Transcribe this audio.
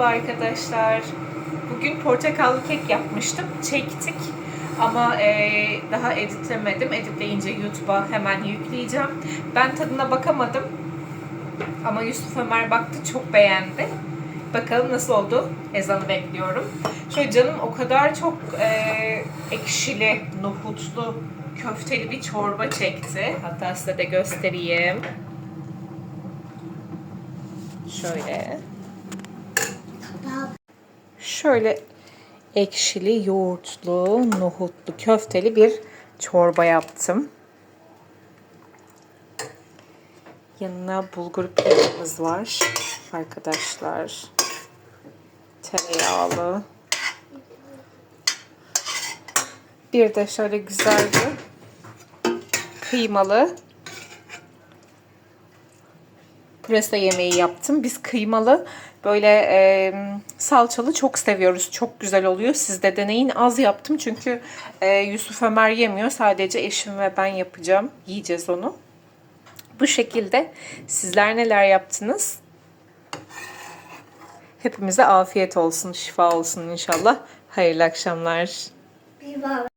Merhaba arkadaşlar. Bugün portakallı kek yapmıştım. Çektik. Ama eee, daha editlemedim. Editleyince YouTube'a hemen yükleyeceğim. Ben tadına bakamadım. Ama Yusuf Ömer baktı. Çok beğendi. Bakalım nasıl oldu. Ezanı bekliyorum. Şöyle canım o kadar çok eee, ekşili, nohutlu, köfteli bir çorba çekti. Hatta size de göstereyim. Şöyle. Şöyle ekşili, yoğurtlu, nohutlu, köfteli bir çorba yaptım. Yanına bulgur pilavımız var arkadaşlar. Tereyağlı. Bir de şöyle güzel bir kıymalı pırasa yemeği yaptım. Biz kıymalı böyle e, salçalı çok seviyoruz. Çok güzel oluyor. Siz de deneyin. Az yaptım çünkü e, Yusuf Ömer yemiyor. Sadece eşim ve ben yapacağım. Yiyeceğiz onu. Bu şekilde sizler neler yaptınız? Hepimize afiyet olsun, şifa olsun inşallah. Hayırlı akşamlar. Bir.